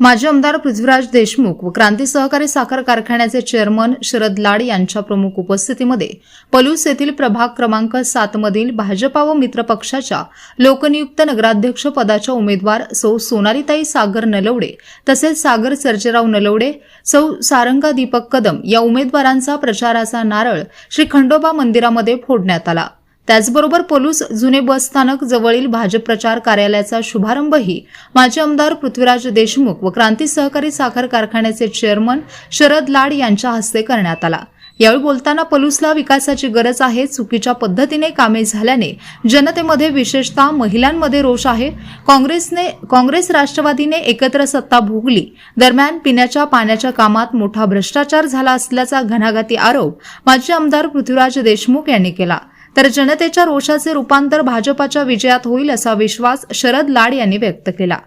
माजी आमदार पृथ्वीराज देशमुख व क्रांती सहकारी साखर कारखान्याचे चेअरमन शरद लाड यांच्या प्रमुख उपस्थितीमध्ये पलूस येथील प्रभाग क्रमांक सातमधील भाजपा व मित्र पक्षाच्या लोकनियुक्त नगराध्यक्ष पदाच्या उमेदवार सौ सोनालीताई सागर नलवडे तसेच सागर सर्जेराव नलवडे सौ सारंगा दीपक कदम या उमेदवारांचा प्रचाराचा नारळ श्री खंडोबा मंदिरामध्ये फोडण्यात आला. त्याचबरोबर पोलूस जुने बस स्थानक जवळील भाजप प्रचार कार्यालयाचा शुभारंभही माजी आमदार पृथ्वीराज देशमुख व क्रांती सहकारी साखर कारखान्याचे चेअरमन शरद लाड यांच्या हस्ते करण्यात आला. यावेळी बोलताना पलूसला विकासाची गरज आहे चुकीच्या पद्धतीने कामे झाल्याने जनतेमध्ये विशेषतः महिलांमध्ये रोष आहे. काँग्रेसने काँग्रेस राष्ट्रवादीने एकत्र सत्ता भोगली. दरम्यान पिण्याच्या पाण्याच्या कामात मोठा भ्रष्टाचार झाला असल्याचा घणाघाती आरोप माजी आमदार पृथ्वीराज देशमुख यांनी केला. तर जनतेच्या रोषाचे रूपांतर भाजपाच्या विजयात होईल असा विश्वास शरद लाड यांनी व्यक्त केला.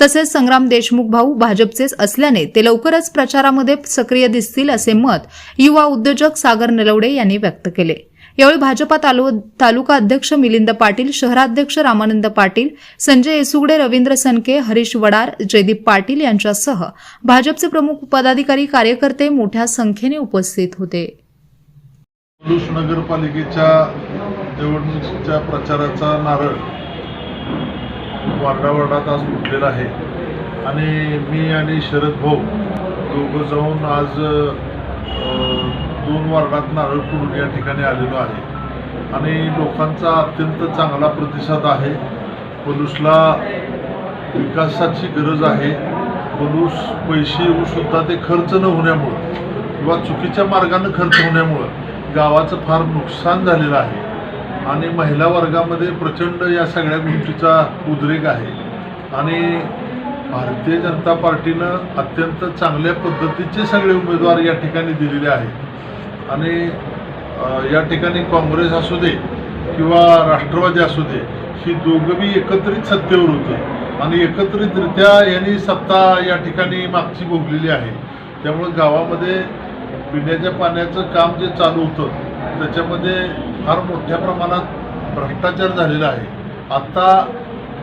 तसेच संग्राम देशमुख भाऊ भाजपचेच असल्याने ते लवकरच प्रचारामध्ये सक्रिय दिसतील असे मत युवा उद्योजक सागर नलवडे यांनी व्यक्त केले. यावेळी भाजपा तालु तालुका अध्यक्ष मिलिंद पाटील शहराध्यक्ष रामानंद पाटील संजय येसुगडे रवींद्र सनके हरीश वडार जयदीप पाटील यांच्यासह भाजपचे प्रमुख पदाधिकारी कार्यकर्ते मोठ्या संख्येने उपस्थित होते. पलूस नगरपालिकेच्या निवडणुकीच्या प्रचाराचा नारळ वार्डावार्डात आज फुटलेला आहे. आणि मी आणि शरद भाऊ दोघं जाऊन आज दोन वार्डात नारळ फोडून या ठिकाणी आलेलो आहे. आणि लोकांचा अत्यंत चांगला प्रतिसाद आहे. पलूसला विकासाची गरज आहे. पलूस पैसे येऊ सुद्धा ते खर्च न होण्यामुळं किंवा चुकीच्या मार्गानं खर्च होण्यामुळं गावाचं फार नुकसान झालेलं आहे. आणि महिला वर्गामध्ये प्रचंड या सगळ्या गोष्टीचा उद्रेक आहे. आणि भारतीय जनता पार्टीनं अत्यंत चांगल्या पद्धतीचे सगळे उमेदवार या ठिकाणी दिलेले आहेत. आणि या ठिकाणी काँग्रेस असू दे किंवा राष्ट्रवादी असू दे ही दोघं बी एकत्रित सत्तेवर होते. आणि एकत्रितरित्या यांनी सत्ता या ठिकाणी मागची भोगलेली आहे. त्यामुळं गावामध्ये पिण्याच्या पाण्याचं काम जे चालू होतं त्याच्यामध्ये फार मोठ्या प्रमाणात भ्रष्टाचार झालेला आहे. आत्ता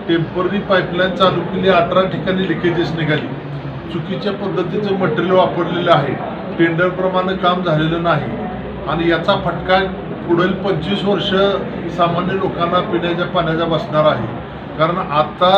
टेंपररी पाईपलाईन चालू केली अठरा ठिकाणी लिकेजेस निघाली. चुकीच्या पद्धतीचं मटेरियल वापरलेलं आहे. टेंडरप्रमाणे काम झालेलं नाही. आणि याचा फटका पुढील पंचवीस वर्ष सामान्य लोकांना पिण्याच्या पाण्याचा बसणार आहे. कारण आता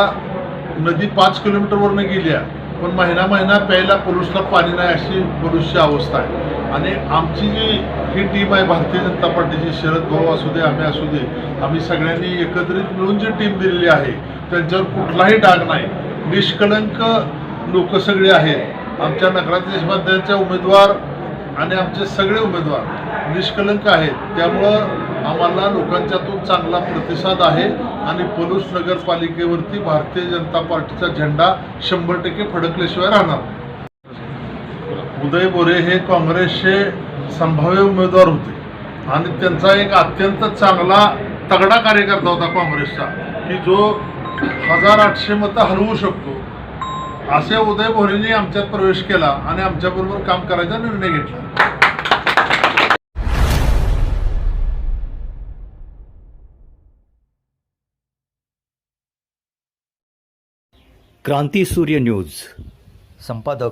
नदी पाच किलोमीटरवरनं गेली आहे पण महिना महिना प्यायला पुरुषला पाणी नाही अशी पुरुषची अवस्था आहे. आणि आमची जी ही टीम आहे भारतीय जनता पार्टीची शरद भाऊ असू दे आम्ही असू दे आम्ही सगळ्यांनी एकत्रित मिळून जी टीम दिलेली आहे त्यांच्यावर कुठलाही डाग नाही. निष्कलंक लोक सगळे आहेत. आमच्या नगराध्यक्षांचे उमेदवार आणि आमचे सगळे उमेदवार निष्कलंक आहेत. त्यामुळं आम्हाला लोकांच्यातून चांगला प्रतिसाद आहे आणि पलूस नगरपालिकेवरती भारतीय जनता पार्टीचा झेंडा शंभर टक्के फडकल्याशिवाय राहणार नाही. उदय बोरे हे काँग्रेसचे संभाव्य उमेदवार होते. आणि त्यांचा एक अत्यंत चांगला तगडा कार्यकर्ता होता काँग्रेसचा की जो हजार आठशे मतं हलवू शकतो. असे उदय बोरेंनी आमच्यात प्रवेश केला आणि आमच्याबरोबर काम करायचा निर्णय घेतला. क्रांती सूर्य न्यूज. संपादक